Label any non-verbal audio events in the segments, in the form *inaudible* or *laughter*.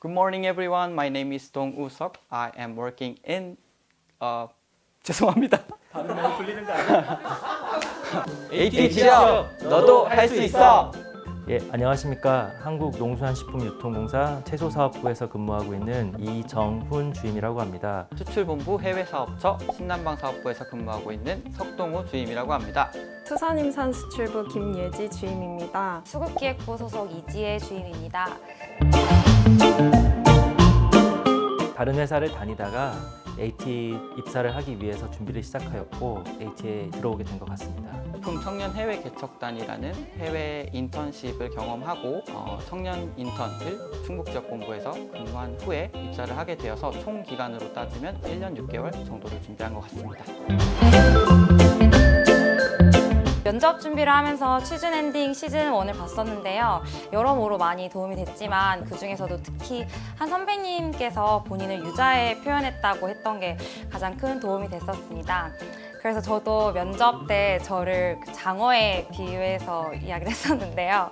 Good morning, everyone. My name is Dong Woo Seok. I am working in 어 *laughs* 죄송합니다. 발음 너무 풀리는 거 아니야? *laughs* AT 취업 너도 할 수 있어. 예, 안녕하십니까. 한국농수산식품유통공사 채소사업부에서 근무하고 있는 이정훈 주임이라고 합니다. 수출본부 해외사업처 신남방 사업부에서 근무하고 있는 석동우 주임이라고 합니다. 수산임산 수출부 김예지 주임입니다. 수급기획부 소속 이지혜 주임입니다. 다른 회사를 다니다가 AT 입사를 하기 위해서 준비를 시작하였고 AT에 들어오게 된 것 같습니다. 식품 청년 해외 개척단이라는 해외 인턴십을 경험하고 어, 청년 인턴을 충북 지역 본부에서 근무한 후에 입사를 하게 되어서 총 기간으로 따지면 1년 6개월 정도를 준비한 것 같습니다. 면접 준비를 하면서 취준 엔딩 시즌 1을 봤었는데요. 여러모로 많이 도움이 됐지만 그 중에서도 특히 한 선배님께서 본인을 유자에 표현했다고 했던 게 가장 큰 도움이 됐었습니다. 그래서 저도 면접 때 저를 그 장어에 비유해서 이야기를 *laughs* 했었는데요.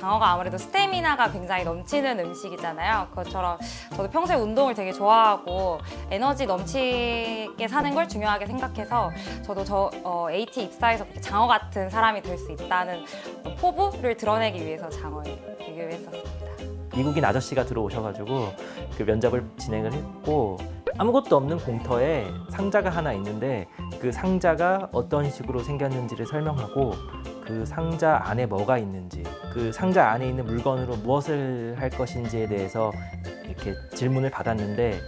장어가 아무래도 스태미나가 굉장히 넘치는 음식이잖아요. 그것처럼 저도 평소에 운동을 되게 좋아하고 에너지 넘치게 사는 걸 중요하게 생각해서 저도 저 어, AT 입사해서 그렇게 장어 같은 사람이 될 수 있다는 포부를 드러내기 위해서 장어에 비교했었습니다. 미국인 아저씨가 들어오셔가지고 그 면접을 진행을 했고 아무것도 없는 공터에 상자가 하나 있는데 그 상자가 어떤 식으로 생겼는지를 설명하고 그 상자 안에 뭐가 있는지 그 상자 안에 있는 물건으로 무엇을 할 것인지에 대해서 이렇게 질문을 받았는데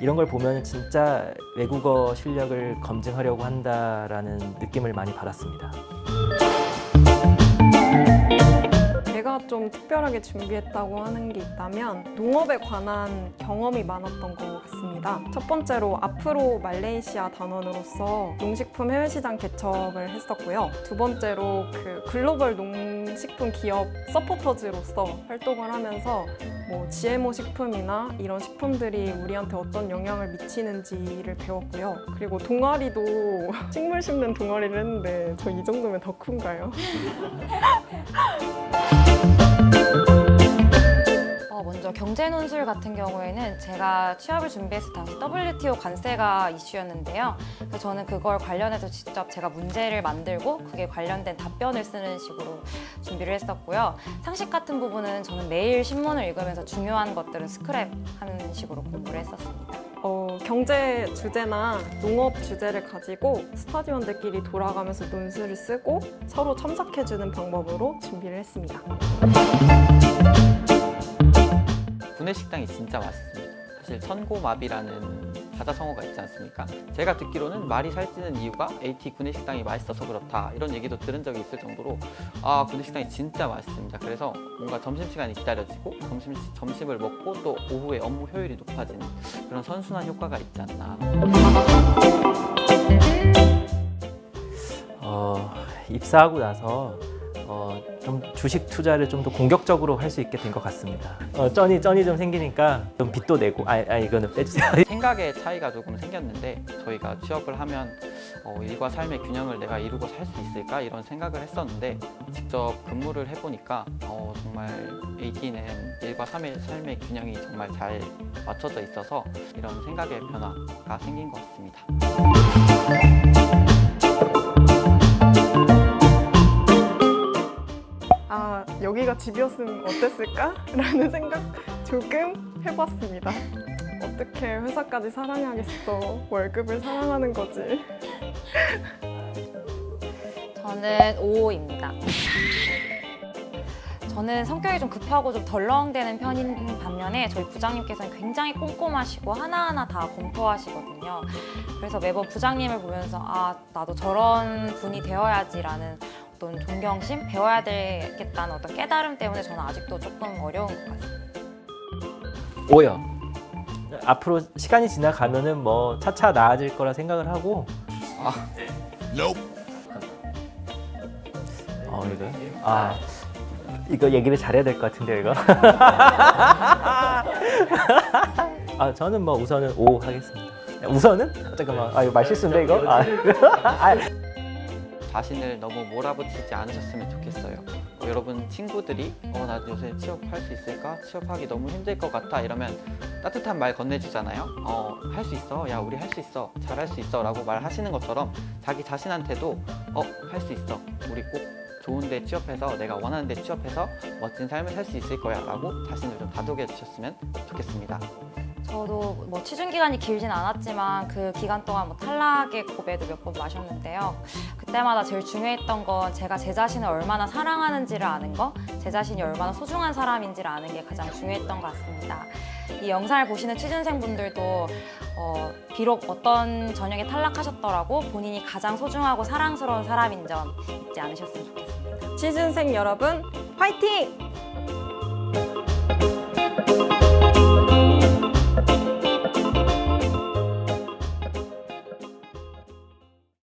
이런 걸 보면 진짜 외국어 실력을 검증하려고 한다라는 느낌을 많이 받았습니다. 좀 특별하게 준비했다고 하는 게 있다면 농업에 관한 경험이 많았던 것 같습니다. 첫 번째로 앞으로 말레이시아 단원으로서 농식품 해외 시장 개척을 했었고요. 두 번째로 그 글로벌 농식품 기업 서포터즈로서 활동을 하면서 뭐 GMO 식품이나 이런 식품들이 우리한테 어떤 영향을 미치는지를 배웠고요. 그리고 동아리도 *laughs* 식물 심는 동아리를 했는데 저 이 정도면 더 큰가요? *laughs* 어, 먼저 경제 논술 같은 경우에는 제가 취업을 준비했을 당시 WTO 관세가 이슈였는데요. 그래서 저는 그걸 관련해서 직접 제가 문제를 만들고 그게 관련된 답변을 쓰는 식으로 준비를 했었고요. 상식 같은 부분은 저는 매일 신문을 읽으면서 중요한 것들은 스크랩 하는 식으로 공부를 했었습니다. 어, 경제 주제나 농업 주제를 가지고 스타디원들끼리 돌아가면서 논술을 쓰고 서로 첨삭해주는 방법으로 준비를 했습니다. 구내식당이 진짜 맛있습니다. 사실 천고마비라는 사자성어가 있지 않습니까? 제가 듣기로는 말이 살찌는 이유가 AT 구내식당이 맛있어서 그렇다 이런 얘기도 들은 적이 있을 정도로 아 구내식당이 진짜 맛있습니다. 그래서 뭔가 점심시간이 기다려지고 점심, 점심을 먹고 또 오후에 업무 효율이 높아지는 그런 선순환 효과가 있지 않나 어, 입사하고 나서 주식 투자를 좀 더 공격적으로 할 수 있게 된 것 같습니다. 어, 쩐이 쩐이 좀 생기니까 좀 빚도 내고 아, 아 이거는 빼주세요. *laughs* 생각의 차이가 조금 생겼는데 저희가 취업을 하면 어, 일과 삶의 균형을 내가 이루고 살 수 있을까 이런 생각을 했었는데 직접 근무를 해보니까 어, 정말 AT는 일과 삶의, 삶의 균형이 정말 잘 맞춰져 있어서 이런 생각의 변화가 생긴 것 같습니다. 집이었으면 어땠을까? 라는 생각 조금 해봤습니다. 어떻게 회사까지 사랑하겠어. 월급을 사랑하는 거지. 저는 5입니다. 저는 성격이 좀 급하고 좀 덜렁대는 편인 반면에 저희 부장님께서는 굉장히 꼼꼼하시고 하나하나 다 검토하시거든요. 그래서 매번 부장님을 보면서 아 나도 저런 분이 되어야지라는 어떤 존경심, 배워야 되겠다는 어떤 깨달음 때문에 저는 아직도 조금 어려운 것 같습니다. 오요. 앞으로 시간이 지나가면은 뭐 차차 나아질 거라 생각을 하고. 아. 어 이거. 아 이거 얘기를 잘해야 될 것 같은데 이거. *laughs* 아 저는 뭐 우선은 O 하겠습니다. 우선은? 잠깐만. 아 이거 말 실수인데 이거? 아, 아 *laughs* 자신을 너무 몰아붙이지 않으셨으면 좋겠어요. 여러분 친구들이 어 나 요새 취업할 수 있을까? 취업하기 너무 힘들 것 같아 이러면 따뜻한 말 건네주잖아요. 어 할 수 있어. 야 우리 할 수 있어. 잘 할 수 있어 라고 말하시는 것처럼 자기 자신한테도 어 할 수 있어. 우리 꼭 좋은 데 취업해서 내가 원하는 데 취업해서 멋진 삶을 살 수 있을 거야 라고 자신을 좀 다독여 주셨으면 좋겠습니다. 저도 뭐 취준 기간이 길진 않았지만 그 기간 동안 뭐 탈락의 고배도 몇 번 마셨는데요. 그때마다 제일 중요했던 건 제가 제 자신을 얼마나 사랑하는지를 아는 거, 제 자신이 얼마나 소중한 사람인지를 아는 게 가장 중요했던 것 같습니다. 이 영상을 보시는 취준생분들도 어, 비록 어떤 전형에 탈락하셨더라도 본인이 가장 소중하고 사랑스러운 사람인 점 잊지 않으셨으면 좋겠습니다. 취준생 여러분, 화이팅!